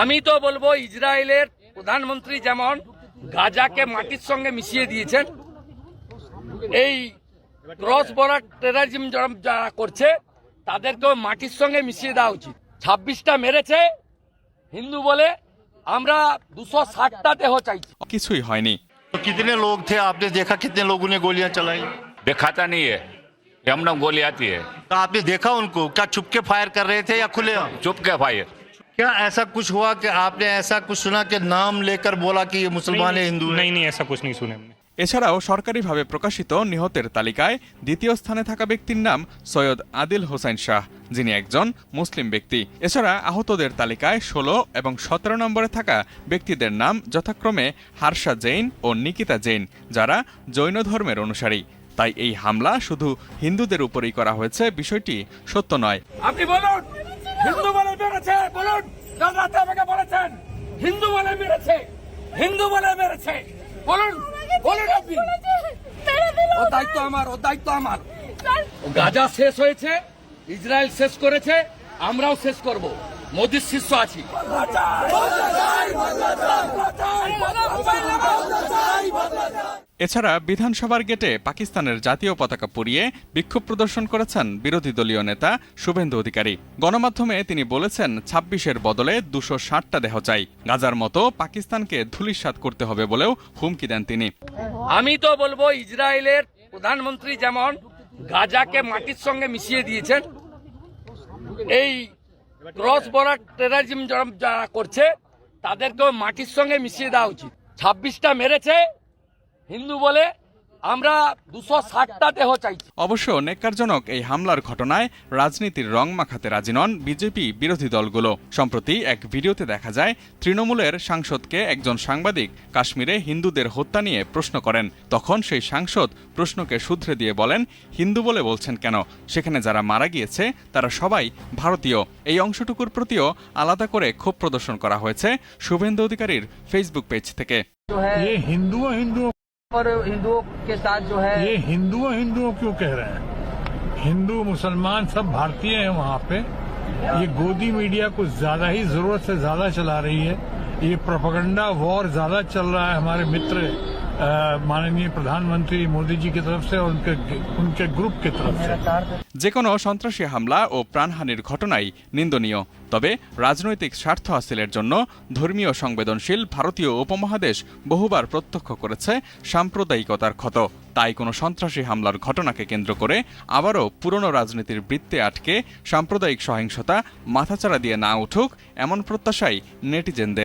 আমি তো বলবো ইসরায়েলের প্রধানমন্ত্রী যেমন গাজাকে মাটির সঙ্গে মিশিয়ে দিয়েছেন এই ক্রস বর্ডার টেরারিজম যারা করছে তাদেরকেও মাটির সঙ্গে মিশিয়ে দেওয়া উচিত ছাব্বিশটা মেরেছে হিন্দু বলে আমরা দুশো ষাটটা দেহ চাইছি কিছুই হয়নি तो कितने लोग थे आपने देखा कितने लोगों ने गोलियां चलाई दिखाता नहीं है यमुना गोली आती है तो आपने देखा उनको क्या छुपके फायर कर रहे थे या खुले चुप के भाई क्या ऐसा कुछ हुआ कि आपने ऐसा कुछ सुना कि नाम लेकर बोला कि ये मुसलमान है हिंदू है नहीं नहीं ऐसा कुछ नहीं सुने हमने এছাড়াও সরকারিভাবে প্রকাশিত নিহতের তালিকায় দ্বিতীয় স্থানে থাকা ব্যক্তির নাম সৈয়দ আদিল হোসেন শাহ যিনি একজন মুসলিম ব্যক্তি এছাড়া আহতদের তালিকায় ষোলো এবং সতেরো নম্বরে থাকা ব্যক্তিদের নাম যথাক্রমে হারশা জৈন ও নিকিতা জৈন যারা জৈন ধর্মের অনুসারী তাই এই হামলা শুধু হিন্দুদের উপরেই করা হয়েছে বিষয়টি সত্য নয় আপনি বলুন হিন্দু বলে মেরেছে, বলুন। রাতে আমাকে বলেছেন, হিন্দু বলে মেরেছে, হিন্দু বলে মেরেছে। বলুন বলুন আপনি। ও দায়িত্ব আমার, ও দায়িত্ব আমার। গাজা শেষ হয়েছে, ইসরায়েল শেষ করেছে, আমরাও শেষ করব। মোদির শিষ্য আছি। এছাড়া বিধানসভার গেটে পাকিস্তানের জাতীয় পতাকা পুড়িয়ে বিক্ষোভ প্রদর্শন করেছেন বিরোধী দলীয় নেতা শুভেন্দু অধিকারী। গণমাধ্যমে তিনি বলেছেন, ছাব্বিশের বদলে দুশো ষাটটা দেহ চাই। গাজার মতো পাকিস্তানকে ধুলিস্বাত করতে হবে বলেও হুমকি দেন তিনি। আমি তো বলব, ইসরায়েলের প্রধানমন্ত্রী যেমন গাজাকে মাটির সঙ্গে মিশিয়ে দিয়েছেন, এই ক্রস বর্ডার টেরারিজম যারা করছে, তাদেরকেও মাটির সঙ্গে মিশিয়ে দেওয়া উচিত। ছাব্বিশটা মেরেছে হিন্দু বলে আমরা দুশো ষাটটা দেহ চাইছি। অবশ্য নেককারজনক এই হামলার ঘটনায় রাজনীতির রং মাখাতে রাজি নন বিজেপি বিরোধী দলগুলো। সম্প্রতি এক ভিডিওতে দেখা যায় তৃণমূলের সাংসদকে একজন সাংবাদিক কাশ্মীরে হিন্দুদের হত্যা নিয়ে প্রশ্ন করেন। তখন সেই সাংসদ প্রশ্নকে শুধরে দিয়ে বলেন হিন্দু বলে বলছেন কেন? সেখানে যারা মারা গিয়েছে তারা সবাই ভারতীয়। এই অংশটুকুর প্রতিও আলাদা করে ক্ষোভ প্রদর্শন করা হয়েছে শুভেন্দু অধিকারীর ফেসবুক পেজ থেকে। হিন্দু হিন্দু और हिंदुओं के साथ जो है ये हिंदुओं हिंदुओं क्यों कह रहे हैं? हिंदू, मुसलमान सब भारतीय हैं वहाँ पे। ये गोदी मीडिया कुछ ज़्यादा ही ज़रूरत से ज़्यादा चला रही है। ये प्रोपगंडा वॉर ज़्यादा चल रहा है हमारे मित्र अ, माननीय प्रधानमंत्री मोदी जी की तरफ से और उनके उनके ग्रुप की तरफ से যে কোনো সন্ত্রাসী হামলা ও প্রাণহানির ঘটনাই নিন্দনীয় তবে রাজনৈতিক স্বার্থ হাসিলের জন্য ধর্মীয় সংবেদনশীল ভারতীয় উপমহাদেশ বহুবার প্রত্যক্ষ করেছে সাম্প্রদায়িকতার ক্ষত তাই কোনো সন্ত্রাসী হামলার ঘটনাকে কেন্দ্র করে আবারও পুরনো রাজনীতির বৃত্তে আটকে সাম্প্রদায়িক সহিংসতা মাথাচাড়া দিয়ে না উঠুক এমন প্রত্যাশাই নেটিজেনদের